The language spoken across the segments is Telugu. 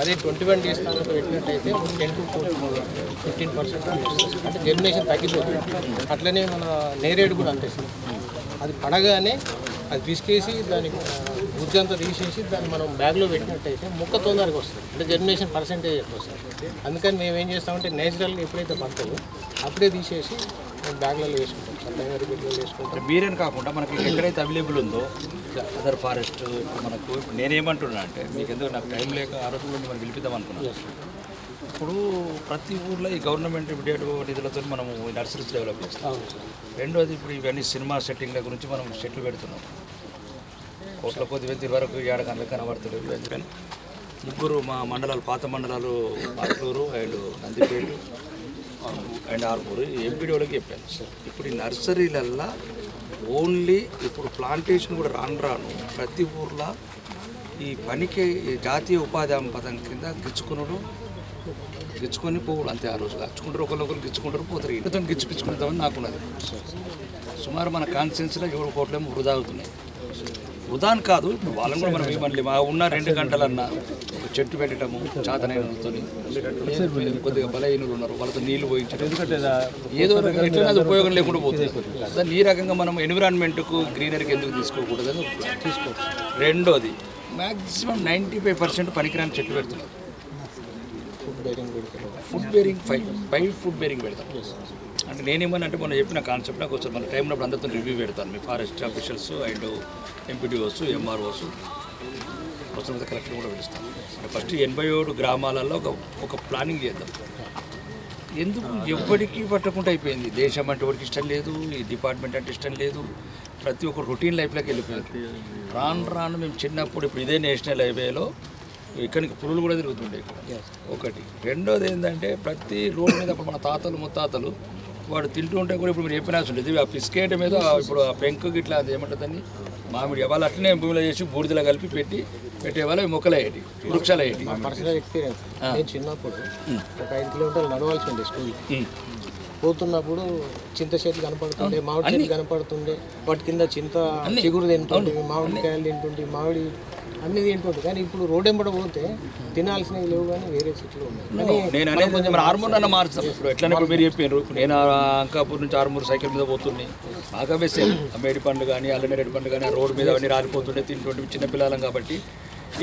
అదే ట్వంటీ వన్ డేస్ తర్వాత పెట్టినట్టయితే టెన్ టు ఫిఫ్టీన్ పర్సెంట్ అంటే జర్మినేషన్ తగ్గిపోతుంది. అట్లనే మన నేరేడు కూడా అంతే అది పడగానే అది పిసికేసి దానికి గుజ్జంతా తీసేసి దాన్ని మనం బ్యాగ్లో పెట్టినట్టయితే మొక్క తొందరగా వస్తుంది. అంటే జర్మినేషన్ పర్సెంటేజ్ ఎక్కువ వస్తుంది అందుకని మేము ఏం చేస్తామంటే నేచురల్గా ఎప్పుడైతే పడుతుందో అప్పుడే తీసేసి మేము బ్యాగ్లలో వేసుకుంటాం. మీరేని కాకుండా మనకి ఎక్కడైతే అవైలబుల్ ఉందో అదర్ ఫారెస్ట్ మనకు ఇప్పుడు నేనేమంటున్నా అంటే మీకు ఎందుకు నాకు టైం లేక ఆ రోజు నుండి మనం పిలిపిద్దాం అనుకున్నాను ఇప్పుడు ప్రతి ఊర్లో ఈ గవర్నమెంట్ ఇమీడియట్ నిధులతో మనము నర్సరీస్ డెవలప్ చేస్తాం. రెండోది ఇప్పుడు ఇవన్నీ సినిమా సెట్టింగ్ల గురించి మనం సెట్లు పెడుతున్నాం. కోట్ల కొద్ది వెంతి వరకు ఏడ కనుక కనబడతలేదు ఎందుకని? ముగ్గురు మా మండలాలు పాత మండలాలు Arluru and Nandipet. And Armur MPD వాళ్ళకి చెప్పాను. ఇప్పుడు ఈ నర్సరీలల్లో ఓన్లీ ఇప్పుడు ప్లాంటేషన్ కూడా రాను రాను ప్రతి ఊర్లో ఈ పనికి జాతీయ ఉపాధి హామీ పథకం కింద గిచ్చుకునడం గిచ్చుకొని పోవుడు అంతే ఆ రోజు గచ్చుకుంటారు ఒకరికొకరు గిచ్చుకుంటారు పోతారు. ఇంటితో గిచ్చిపించుకుంటామని నాకున్నది సుమారు మన కాన్స్టిట్యున్సీలో ఏడు కోట్లేమో వృధా అవుతున్నాయి. వృధాని కాదు ఇప్పుడు వాళ్ళని కూడా మనం ఏమనలే మా ఉన్న రెండు గంటలన్నా చెట్టు పెట్టడము చాతనైనతో కొద్దిగా బలహీనులు ఉన్నారు వాళ్ళతో నీళ్ళు పోయించడం. ఏదో అది ఉపయోగం లేకుండా పోతుంది. దాన్ని ఈ రకంగా మనం ఎన్విరాన్మెంట్కు గ్రీనరీకి ఎందుకు తీసుకోకూడదని తీసుకోవచ్చు. రెండోది మ్యాక్సిమం నైంటీ ఫైవ్ పర్సెంట్ పనికిరాని చెట్లు పెడుతున్నారు. ఫుడ్ బేరింగ్ పెడతారు. Food bearing five five food bearing పెడతాం అంటే నేనేమని అంటే మొన్న చెప్పిన కాన్సెప్ట్ నాకు వచ్చి మన టైం ఉన్నప్పుడు అందరితో రివ్యూ పెడతాను. మీ forest officials and MPDOs MROs అవసరమైతే కలెక్టర్ కూడా పిలుస్తాను అంటే ఫస్ట్ ఎనభై ఏడు గ్రామాలలో ఒక ఒక ప్లానింగ్ చేద్దాం. ఎందుకు ఎవ్వడికి పట్టకుండా అయిపోయింది? దేశం అంటే ఎవరికి ఇష్టం లేదు ఈ డిపార్ట్మెంట్ అంటే ఇష్టం లేదు ప్రతి ఒక్క రొటీన్ లైఫ్లోకి వెళ్ళిపోయారు. రాను రాను మేము చిన్నప్పుడు ఇప్పుడు ఇదే నేషనల్ హైవేలో ఇక్కడికి పులులు కూడా తిరుగుతుండే. ఒకటి. రెండోది ఏంటంటే ప్రతి రోడ్డు మీద అప్పుడు మన తాతలు ముత్తాతలు వాడు తింటూ ఉంటే కూడా ఇప్పుడు మీరు చెప్పినాల్సి ఉండేది ఆ బిస్కెట్ మీద ఇప్పుడు ఆ పెంకు గిట్లా అది ఏమంటుందని మామిడి వాళ్ళు అట్లనే భూమిలో చేసి బూడిదలో కలిపి పెట్టి పెట్టేవాళ్ళు అవి మొక్కలు అయ్యేటి వృక్షాలు అయ్యేటి పర్సనల్ ఎక్స్పీరియన్స్. నేను చిన్నప్పుడు ఒక ఐదు కిలోమీటర్లు నడవాల్సి ఉండే స్కూల్. పోతున్నప్పుడు చింత చెట్లు కనపడుతుండే మామిడి చెట్లు కనపడుతుండే వాటి కింద చింత చిగురు తింటుండే మామిడికాయలు తింటుండే మామిడి అన్ని తింటుండే. కానీ ఇప్పుడు రోడ్ ఎంబడ పోతే తినాల్సినవి లేవు కానీ వేరే చెట్లు ఉన్నాయి. ఆర్మూర్ అన్న మార్చుతాం ఇప్పుడు ఇప్పుడు మీరు చెప్పారు నేను అంకాపూర్ నుంచి ఆర్మూర్ సైకిల్ మీద పోతుంది బాగా వేసే ఆ మేడి పండు కానీ అల్లనేరేడు పండు కానీ ఆ రోడ్డు మీద అవన్నీ రాలిపోతుండే తింటుండే చిన్న పిల్లలం కాబట్టి.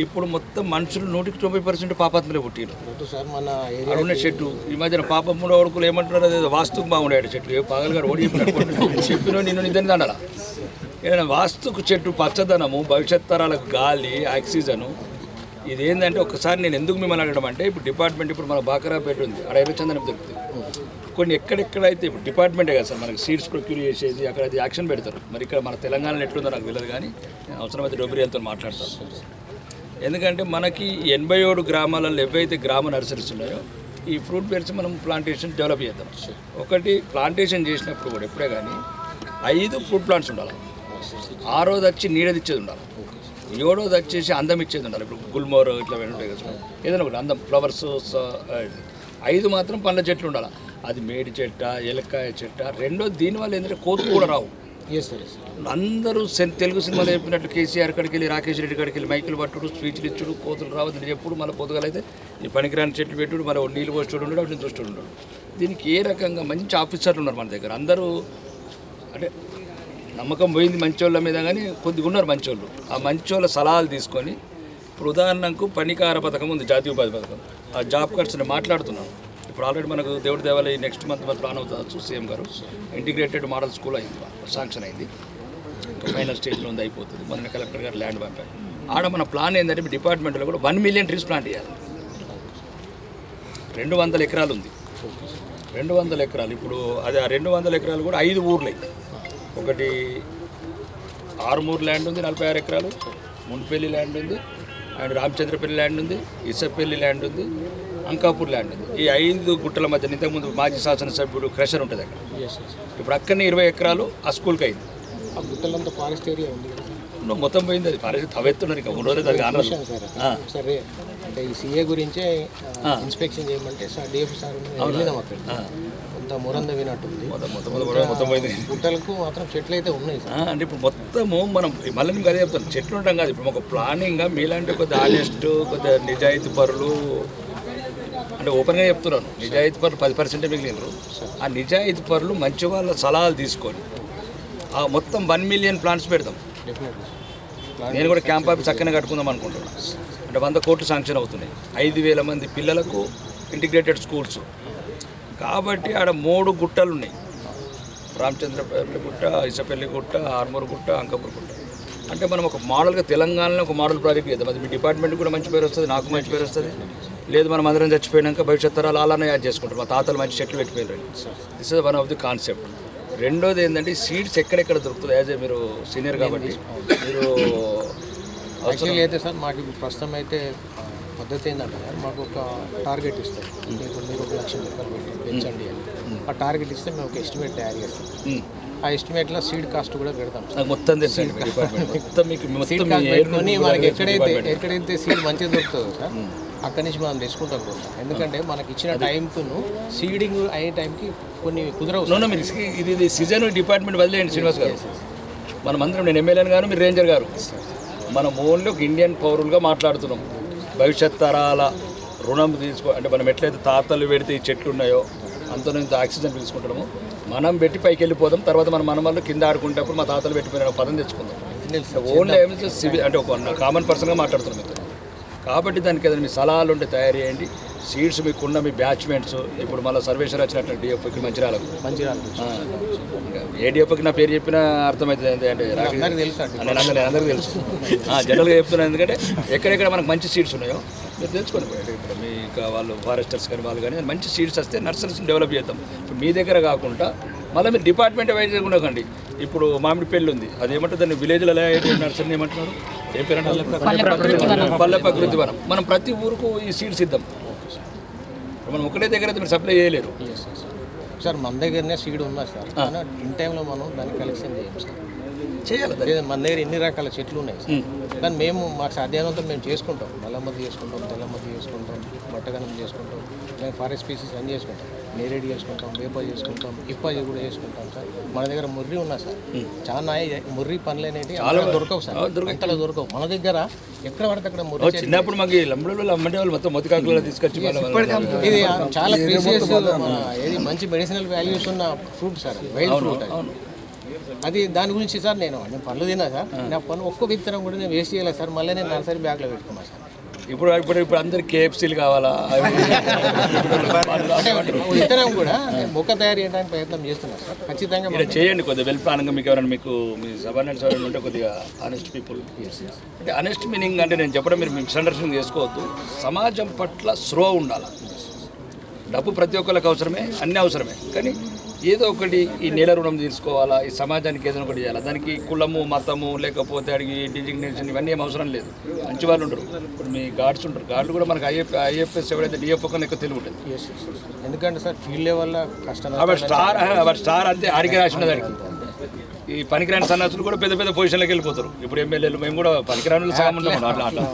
ఇప్పుడు మొత్తం మనుషులు నూటికి తొంభై పర్సెంట్ పాపాత్మలే పుట్టిరు సార్ మన ఉన్న చెట్టు ఈ మధ్యన పాపం మూడో కొడుకులు ఏమంటున్నారు అదే వాస్తుకు బాగుండాడు చెట్టు. ఏ పగలు గారు ఓడి చెప్పిన నిన్ను నిద్ర దండాల ఏదైనా వాస్తుకు చెట్టు పచ్చదనము భవిష్యత్ తరాలకు గాలి ఆక్సిజను ఇది ఏంటంటే ఒకసారి నేను ఎందుకు మిమ్మల్ని అడగడం అంటే ఇప్పుడు డిపార్ట్మెంట్ ఇప్పుడు మన బాకరాపేట ఉంది. అక్కడ ఎర్రచందనం దొరుకుతుంది. కొన్ని ఎక్కడెక్కడైతే ఇప్పుడు డిపార్ట్మెంటే కదా సార్ మనకి సీడ్స్ ప్రొక్యూర్ చేసేది అక్కడ అది యాక్షన్ పెడతారు. మరి ఇక్కడ మన తెలంగాణలో ఎట్లుందో నాకు తెలియదు కానీ నేను అవసరమైతే డొబిరియల్తో మాట్లాడతాను. ఎందుకంటే మనకి ఎనభై ఏడు గ్రామాలలో ఏవైతే గ్రామ నర్సరీస్ ఉన్నాయో ఈ ఫ్రూట్ బేర్స్ మనం ప్లాంటేషన్ డెవలప్ చేద్దాం. ఒకటి ప్లాంటేషన్ చేసినప్పుడు కూడా ఎప్పుడే కానీ ఐదు ఫ్రూట్ ప్లాంట్స్ ఉండాలి. ఆరోది వచ్చి నీడదిచ్చేది ఉండాలి. ఏడోది వచ్చేసి అందం ఇచ్చేది ఉండాలి. ఇప్పుడు గుల్మోర్ ఇట్లా ఉంటాయి కదా ఏదైనా ఒకటి అందం ఫ్లవర్స్ ఐదు మాత్రం పండ్ల చెట్లు ఉండాలి. అది మేడి చెట్ట ఎలక్కాయ చెట్ట రెండో దీనివల్ల ఏంటంటే కోతులు కూడా రావు. అందరూ సెన్- తెలుగు సినిమాలు చెప్పినట్టు కేసీఆర్ కాడికి వెళ్ళి రాకేష్ రెడ్డి కాడికి వెళ్ళి మైకులు పట్టుడు స్పీచ్లు ఇచ్చుడు కోతులు రావద్దని చెప్పుడు మళ్ళీ పొద్దుగలైతే ఈ పనికిరాని చెట్లు పెట్టుడు మళ్ళీ నీళ్ళు పోస్తుడు ఉండడు వాటిని చూస్తుడు ఉండడు. దీనికి ఏ రకంగా మంచి ఆఫీసర్లు ఉన్నారు మన దగ్గర. అందరూ అంటే నమ్మకం పోయింది మంచోళ్ళ మీద కానీ కొద్దిగా ఉన్నారు మంచోళ్ళు. ఆ మంచోళ్ళ సలహాలు తీసుకొని ఇప్పుడు ఉదాహరణకు పనికార పథకం ఉంది జాతీయ ఉపాధి పథకం. ఆ జాబ్ కార్డ్స్ని మాట్లాడుతున్నాను ఇప్పుడు ఆల్రెడీ మనకు దేవుడి దేవాలయ నెక్స్ట్ మంత్ మన ప్లాన్ అవుతుంది. సీఎం గారు. ఇంటిగ్రేటెడ్ మోడల్ స్కూల్ అయింది. శాంక్షన్ అయింది. ఫైనల్ స్టేజ్లో ఉంది అయిపోతుంది. మొన్న కలెక్టర్ గారు ల్యాండ్ పంపారు. ఆడ మన ప్లాన్ ఏంటంటే డిపార్ట్మెంట్లో కూడా వన్ మిలియన్ ట్రీస్ ప్లాంట్ చేయాలి. రెండు వందల ఎకరాలు ఉంది. రెండు వందల ఎకరాలు. ఇప్పుడు అది ఆ రెండు వందల ఎకరాలు కూడా ఐదు ఊర్లే. ఒకటి ఆరుమూరు ల్యాండ్ ఉంది నలభై ఆరు ఎకరాలు. మున్పల్లి ల్యాండ్ ఉంది అండ్ రామచంద్రపల్లి ల్యాండ్ ఉంది ఇసపల్లి ల్యాండ్ ఉంది అంకాపూర్ ల్యాండ్. ఈ ఐదు గుట్టల మధ్య ఇంతకుముందు మాజీ శాసనసభ్యుడు క్రషర్ ఉంటుంది అక్కడ. ఇప్పుడు అక్కడనే ఇరవై ఎకరాలు ఆ స్కూల్కి అయింది. ఆ గుట్టలంతా ఫారెస్ట్ ఏరియా ఉంది నువ్వు మొత్తం పోయింది అది. పారేసి తవ్వెత్తున్నారు ఇంకా. మూడు రోజులు సార్ సరే. అంటే ఈ సీఏ గురించే ఇన్స్పెక్షన్ చేయమంటే సార్ డిఎఫ్ సార్ వెళ్ళినాం అక్కడ కొంత మురంద వినట్టుంది. గుట్టలకు మాత్రం చెట్లు అయితే ఉన్నాయి సార్. అంటే ఇప్పుడు మొత్తము మనం మళ్ళీ మీకు అదే చెప్తాను. చెట్లు ఉంటాం కాదు. ఇప్పుడు ఒక ప్లానింగ్గా మీలాంటి కొద్ది ఆనెస్ట్ కొద్దిగా నిజాయితీ పరులు అంటే ఓపెన్గా చెప్తున్నాను. నిజాయితీ పరులు పది పర్సెంటే మిగిలినరు ఆ నిజాయితీ పరులు మంచి వాళ్ళ సలహాలు తీసుకొని ఆ మొత్తం వన్ మిలియన్ ప్లాంట్స్ పెడతాం నేను కూడా క్యాంప్ ఆఫీస్ చక్కగా కట్టుకుందాం అనుకుంటున్నాను అంటే వంద కోట్లు శాంక్షన్ అవుతున్నాయి. ఐదు వేల మంది పిల్లలకు ఇంటిగ్రేటెడ్ స్కూల్స్. కాబట్టి ఆడ మూడు గుట్టలు ఉన్నాయి. రామచంద్రపల్లి గుట్ట ఇసపల్లి గుట్ట ఆర్మూర్ గుట్ట అంకపూర్ గుట్ట. అంటే మనం ఒక మోడల్గా తెలంగాణలో ఒక మోడల్ ప్రాజెక్ట్ చేద్దాం. అది మీ డిపార్ట్మెంట్ కూడా మంచి పేరు వస్తుంది నాకు మంచి పేరు వస్తుంది. లేదు మనం అందరం చచ్చిపోయినాక భవిష్యత్ తరాలు అలానే యాడ్ చేసుకుంటారు. మా తాతలు మంచి చెట్లు పెట్టిపోయారు this is one of the concept రెండోది ఏంటంటే సీడ్స్ ఎక్కడెక్కడ దొరుకుతుంది యాజ్ ఏ మీరు సీనియర్ కాబట్టి. మీరు యాక్చువల్లీ అయితే సార్ మాకు ప్రస్తుతం అయితే పద్ధతి ఏంటంటే సార్, మాకు ఒక టార్గెట్ ఇస్తారు. ఇప్పుడు మీరు ఒక లక్ష రూపాయలు పెట్టి పెంచండి అని. ఆ టార్గెట్ ఇస్తే మేము ఒక ఎస్టిమేట్ తయారు చేస్తాం. ఆ ఎస్టిమేట్లో సీడ్ కాస్ట్ కూడా పెడతాం మొత్తం డిపార్ట్మెంట్ మొత్తం మీకు సీడ్ కాస్ట్ పెట్టుకొని మనకి కూడా ఎక్కడైతే. ఎక్కడైతే సీడ్ మంచిగా దొరుకుతుందో సార్ అక్కడి నుంచి మనం తెచ్చుకుంటాం కూడా ఎందుకంటే మనకి ఇచ్చిన టైంకును సీడింగ్ అయ్యే టైంకి కొన్ని కుదరవు. నో, మీరు ఇది ఇది సీజన్ డిపార్ట్మెంట్ వదిలేయండి శ్రీనివాస్ గారు. మనం అందరం నేను ఎమ్మెల్యేని గారు మీరు రేంజర్ గారు. మనం ఓన్లీ ఒక ఇండియన్ పౌరులుగా మాట్లాడుతున్నాం. భవిష్యత్ తరాల రుణం తీసుకో అంటే మనం ఎట్లయితే తాతలు పెడితే ఈ చెట్లు ఉన్నాయో అంత ఇంత ఆక్సిజన్ తీసుకుంటున్నాము. మనం పెట్టి పైకి వెళ్ళిపోదాం. తర్వాత మన మనమల్ని కింద ఆడుకుంటప్పుడు మా తాతలు పెట్టిపోయిన పదం తెచ్చుకుందాం. ఓన్లీ అంటే ఒక కామన్ పర్సన్గా మాట్లాడుతున్నాం కాబట్టి దానికి ఏదైనా మీ సలహాలు ఉంటే తయారు చేయండి. సీడ్స్ మీకున్న మీ బ్యాచ్మెంట్స్ ఇప్పుడు మళ్ళీ సర్వేశ్వర్ వచ్చినట్టు డిఎఫ్ ఇక్కడ మంచిర్యాలకు. మంచిగా ఆ, ఇంకా ఏ డిఎఫ్కి నా పేరు చెప్పినా అర్థమవుతుంది అంటే నేను అందరూ అందరికీ తెలుసు. జనరల్గా చెప్తున్నాను ఎందుకంటే ఎక్కడెక్కడ మనకు మంచి సీడ్స్ ఉన్నాయో మీరు తెలుసుకోండి ఇప్పుడు మీకు వాళ్ళు ఫారెస్టర్స్ కానీ వాళ్ళు కానీ మంచి సీడ్స్ వస్తే నర్సరీస్ని డెవలప్ చేద్దాం. ఇప్పుడు మీ దగ్గర కాకుండా మళ్ళీ మీరు డిపార్ట్మెంట్ వైజ్ ఉండకండి ఇప్పుడు మామిడి పెళ్ళి ఉంది అది ఏమంటారు? దాన్ని విలేజ్లో నర్సరీని ఏమంటున్నారు? పల్లె ప్రకృతి వనం. మనం ప్రతి ఊరుకు ఈ సీడ్స్ ఇద్దాం. మనం ఒకటే దగ్గర అయితే మీరు సప్లై చేయలేరు. సార్ మన దగ్గరనే సీడ్ ఉన్నా సార్ ఇన్ టైంలో మనం దాన్ని కలెక్షన్ చేయం సార్ చేయాలి మన దగ్గర ఎన్ని రకాల చెట్లు ఉన్నాయి సార్ కానీ మేము మాకు సాధ్యమైనంత మేము చేసుకుంటాం. నల్లమద్ది చేసుకుంటాం తెల్లమద్ది చేసుకుంటాం బట్టగనం చేసుకుంటాం మేము ఫారెస్ట్ స్పీసీస్ అన్నీ చేసుకుంటాం. నేరేడు చేసుకుంటాం వేప చేసుకుంటాం ఇప్పాజీ కూడా చేసుకుంటాం సార్ మన దగ్గర ముర్రి ఉన్నా సార్. చాలా ముర్రి పనులు అనేవి చాలా దొరకవు సార్. అంతలో దొరకవు. మన దగ్గర ఎక్కడ పడితే అక్కడ ముర్రి ఓ, చిన్నప్పుడు మాకు ఈ లంబడోళ్ళు అమ్మంటే వాళ్ళు మొత్తం మొతికాకులలో తీసుకొచ్చి ఇది చాలా ప్రీసియస్ ఏది మంచి మెడిసినల్ వాల్యూస్ ఉన్న ఫ్రూట్ సార్. వైల్డ్ ఫ్రూట్ అది. అది దాని గురించి సార్ నేను నేను పండ్లు తిన్నా సార్. నా పన్ను ఒక్క విత్తనం కూడా నేను వేస్ట్ చేయలేదు సార్. మళ్ళీ నేను నర్సరీ బ్యాగ్లో పెట్టుకున్నా సార్. ఇప్పుడు ఇప్పుడు ఇప్పుడు అందరికి కేఎఫ్సీలు కావాలా? విత్తనం కూడా మొక్క తయారు చేయడానికి ప్రయత్నం చేస్తున్నాను సార్. ఖచ్చితంగా ఇక్కడ చేయండి కొద్దిగా వెల్ ప్లాన్గా మీకు ఎవరైనా మీకు మీ సబార్డినేట్స్ ఎవరైనా ఉంటే కొద్దిగా ఆనెస్ట్ పీపుల్ అంటే ఆనెస్ట్ మీనింగ్ అంటే నేను చెప్పడం మీరు మిస్అండర్స్టాండింగ్ చేసుకోవద్దు. సమాజం పట్ల స్లో ఉండాలి? డబ్బు ప్రతి ఒక్కరికి అవసరమే అన్నీ అవసరమే. కానీ ఏదో ఒకటి ఈ నెల రుణం తీసుకోవాలా ఈ సమాజానికి ఏదో ఒకటి చేయాలి? దానికి కులము మతము లేకపోతే అడిగి డిజిగ్నేషన్ ఇవన్నీ ఏం అవసరం లేదు. మంచి వాళ్ళు ఉంటారు ఇప్పుడు మీ గార్డ్స్ ఉంటారు. గార్డులు కూడా మనకి ఐఎఫ్ ఐఎఫ్ఎస్ ఎవరైతే డిఎఫ్ కన్నా ఎక్కువ తెలివి ఉంటుంది. ఎందుకంటే సార్ ఫీల్డ్ లెవెల్లో కష్టం స్టార్ స్టార్ అంతే. ఆడికి రాసిన దానికి ఈ పనికిరాని సన్నాసులు కూడా పెద్ద పెద్ద పొజిషన్లోకి వెళ్ళిపోతారు. ఇప్పుడు ఎమ్మెల్యేలు మేము కూడా పనికిరాని సగం అట్లా అట్లా.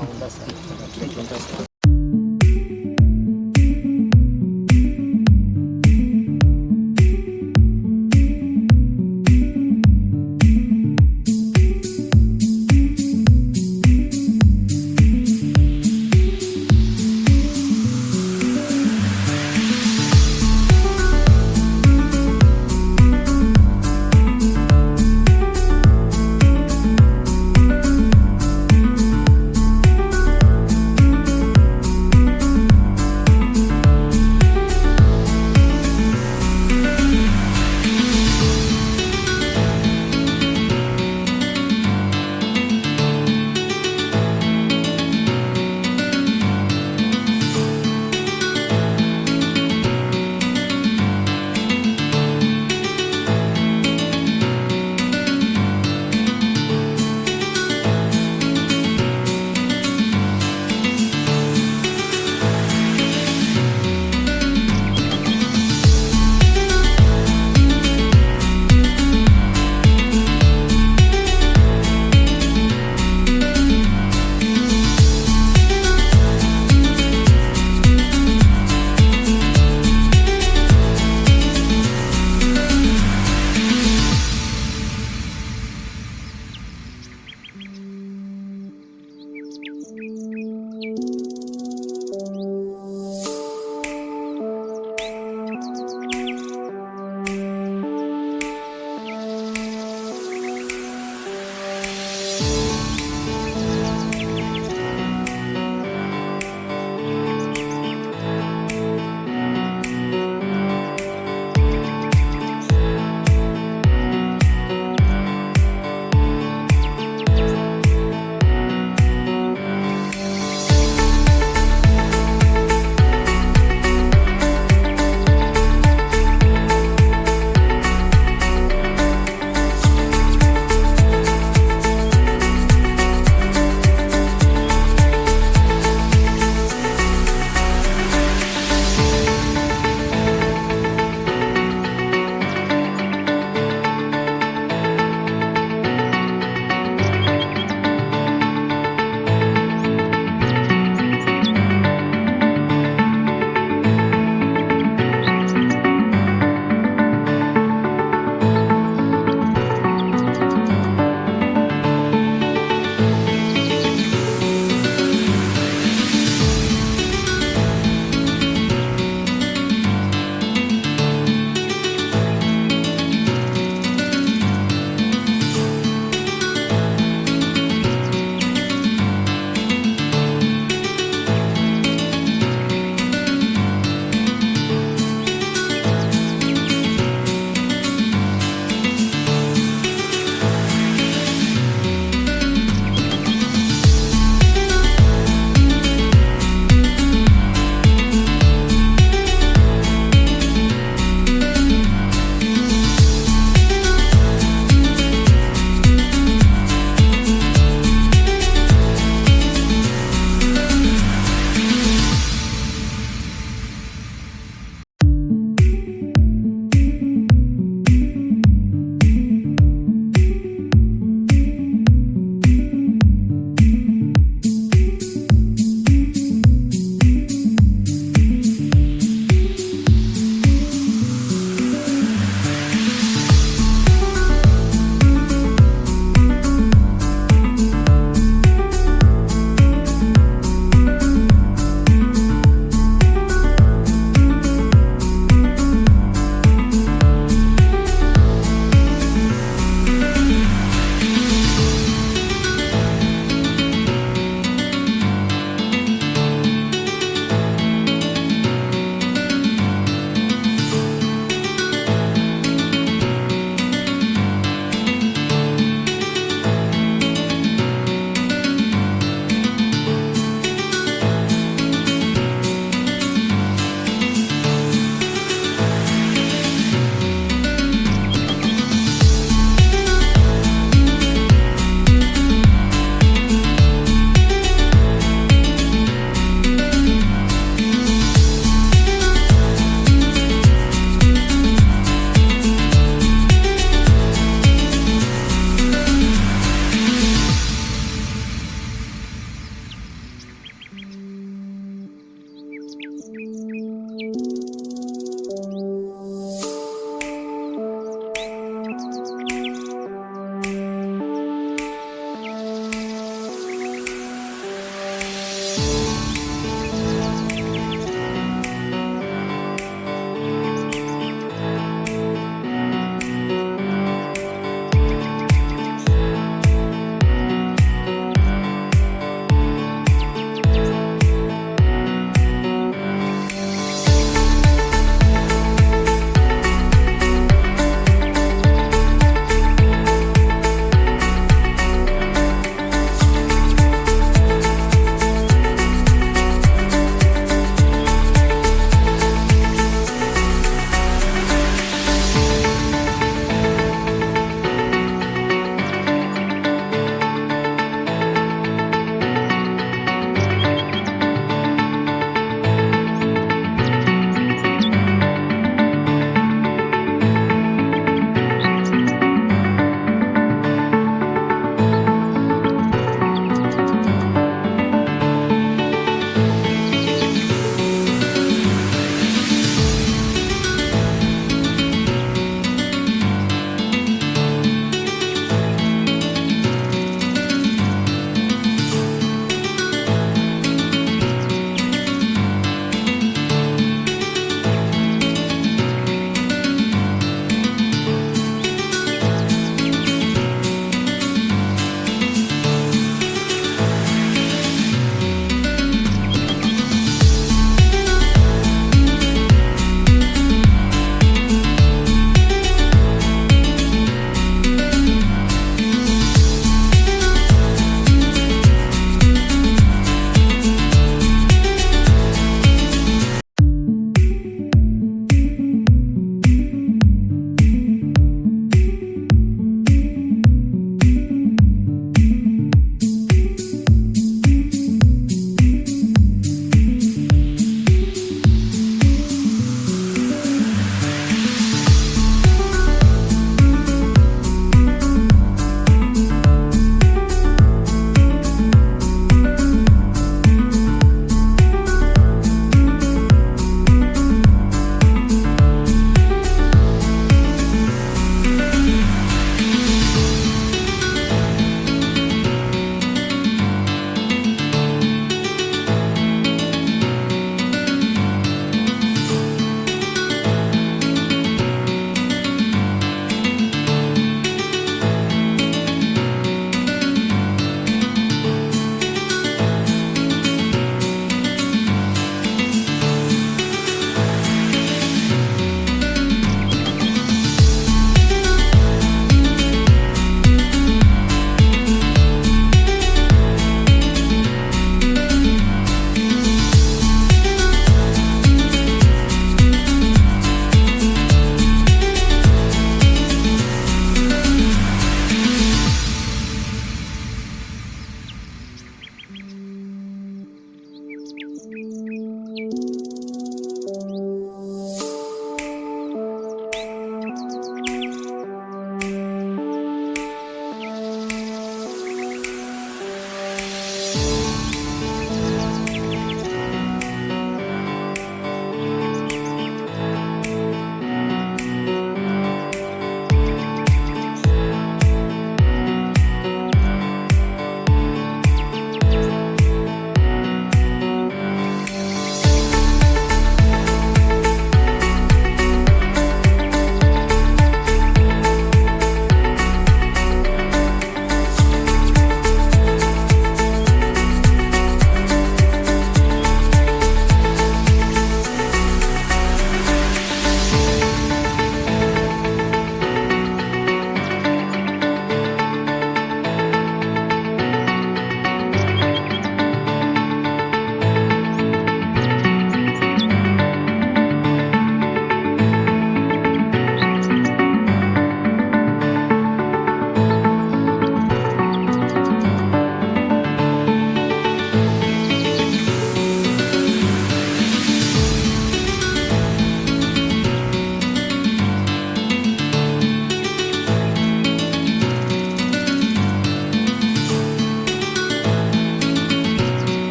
Mm-hmm.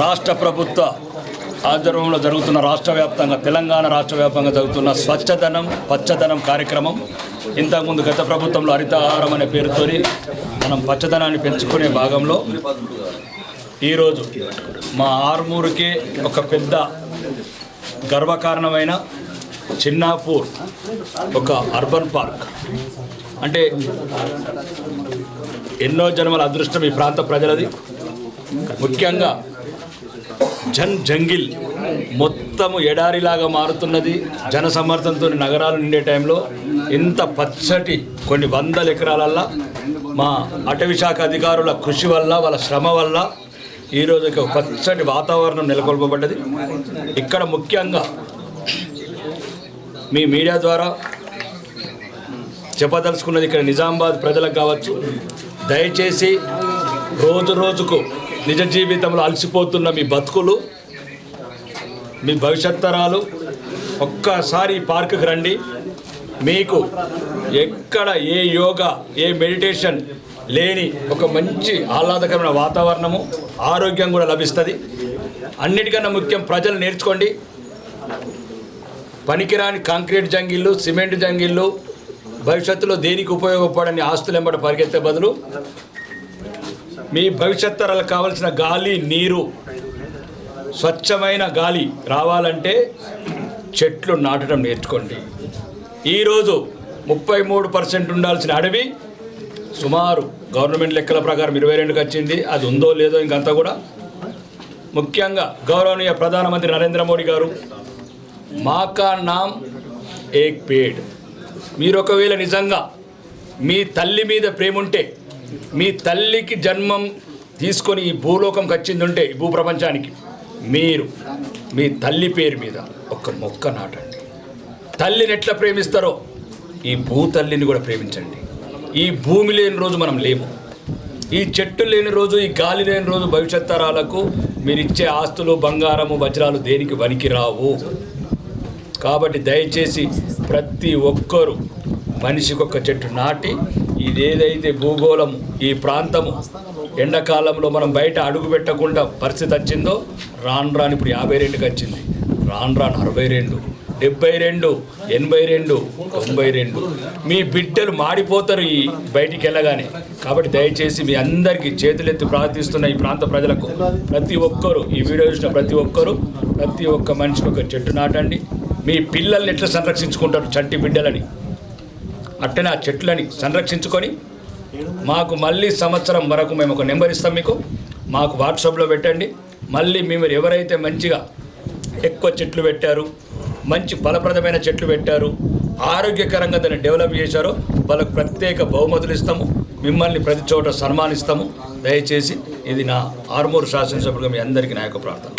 రాష్ట్ర ప్రభుత్వ ఆధ్వర్యంలో జరుగుతున్న రాష్ట్ర వ్యాప్తంగా తెలంగాణ రాష్ట్ర వ్యాప్తంగా జరుగుతున్న స్వచ్ఛదనం పచ్చదనం కార్యక్రమం. ఇంతకుముందు గత ప్రభుత్వంలో హరితహారం అనే పేరుతోని మనం పచ్చదనాన్ని పెంచుకునే భాగంలో ఈరోజు మా ఆర్మూరుకి ఒక పెద్ద గర్వకారణమైన చిన్నాపూర్ ఒక అర్బన్ పార్క్. అంటే ఎన్నో జన్మల అదృష్టం ఈ ప్రాంత ప్రజలది. ముఖ్యంగా జన్ జంగిల్ మొత్తము ఎడారిలాగా మారుతున్నది. జన సమర్థంతో నగరాలు నిండే టైంలో ఇంత పచ్చటి కొన్ని వందల ఎకరాలల్లా మా అటవీ శాఖ అధికారుల కృషి వల్ల వాళ్ళ శ్రమ వల్ల ఈరోజు ఒక పచ్చటి వాతావరణం నెలకొల్పబడ్డది. ఇక్కడ ముఖ్యంగా మీ మీడియా ద్వారా చెప్పదలుచుకున్నది ఇక్కడ నిజామాబాద్ ప్రజలకు కావచ్చు. దయచేసి రోజు రోజుకు నిజ జీవితంలో అలసిపోతున్న మీ బతుకులు మీ భవిష్యత్ తరాలు ఒక్కసారి ఈ పార్కుకి రండి. మీకు ఎక్కడ ఏ యోగా ఏ మెడిటేషన్ లేని ఒక మంచి ఆహ్లాదకరమైన వాతావరణము ఆరోగ్యం కూడా లభిస్తుంది. అన్నిటికన్నా ముఖ్యం ప్రజలు నేర్చుకోండి. పనికిరాని కాంక్రీట్ జంగిళ్ళు సిమెంట్ జంగిళ్ళు భవిష్యత్తులో దేనికి ఉపయోగపడని ఆస్తులు ఎంబట పరిగెత్తే బదులు మీ భవిష్యత్ తరాలకు కావలసిన గాలి నీరు స్వచ్ఛమైన గాలి రావాలంటే చెట్లు నాటడం నేర్చుకోండి. ఈరోజు ముప్పై మూడు పర్సెంట్ ఉండాల్సిన అడవి సుమారు గవర్నమెంట్ లెక్కల ప్రకారం ఇరవై రెండుకి వచ్చింది. అది ఉందో లేదో ఇంకంతా కూడా. ముఖ్యంగా గౌరవనీయ ప్రధానమంత్రి నరేంద్ర మోడీ గారు మాకా నామ్ ఏక్ పేడ్. మీరు ఒకవేళ నిజంగా మీ తల్లి మీద ప్రేమ ఉంటే మీ తల్లికి జన్మం తీసుకొని ఈ భూలోకంకి వచ్చింది ఉంటే ఈ భూప్రపంచానికి మీరు మీ తల్లి పేరు మీద ఒక మొక్క నాటండి. తల్లిని ఎట్లా ప్రేమిస్తారో ఈ భూతల్లిని కూడా ప్రేమించండి. ఈ భూమి లేని రోజు మనం లేము. ఈ చెట్టు లేని రోజు ఈ గాలి లేని రోజు భవిష్యత్ తరాలకు మీరు ఇచ్చే ఆస్తులు బంగారము వజ్రాలు దేనికి వనికి కాబట్టి దయచేసి ప్రతి ఒక్కరూ మనిషికి ఒక చెట్టు నాటి ఇదేదైతే భూగోళము ఈ ప్రాంతము ఎండాకాలంలో మనం బయట అడుగు పెట్టకుండా పరిస్థితి వచ్చిందో రాను రాను ఇప్పుడు యాభై రెండుకి వచ్చింది. రాను రాను అరవై రెండు డెబ్బై రెండు ఎనభై రెండు తొంభై రెండు. మీ బిడ్డలు మాడిపోతారు ఈ బయటికి వెళ్ళగానే. కాబట్టి దయచేసి మీ అందరికీ చేతులెత్తి ప్రార్థిస్తున్న ఈ ప్రాంత ప్రజలకు ప్రతి ఒక్కరూ ఈ వీడియో చూసిన ప్రతి ఒక్కరూ ప్రతి ఒక్క మనిషికి ఒక చెట్టు నాటండి. మీ పిల్లల్ని ఎట్లా సంరక్షించుకుంటారు చంటి బిడ్డలని? అట్టనే ఆ చెట్లని సంరక్షించుకొని మాకు మళ్ళీ సంవత్సరం వరకు మేము ఒక నెంబర్ ఇస్తాం మీకు. మాకు వాట్సాప్లో పెట్టండి. మళ్ళీ మేము ఎవరైతే మంచిగా ఎక్కువ చెట్లు పెట్టారు మంచి ఫలప్రదమైన చెట్లు పెట్టారు ఆరోగ్యకరంగా దాన్ని డెవలప్ చేశారో వాళ్ళకు ప్రత్యేక బహుమతులు ఇస్తాము. మిమ్మల్ని ప్రతి చోట సన్మానిస్తాము. దయచేసి ఇది నా ఆర్మూర్ శాసనసభ్యులుగా మీ అందరికీ నా యొక్క ప్రార్థన.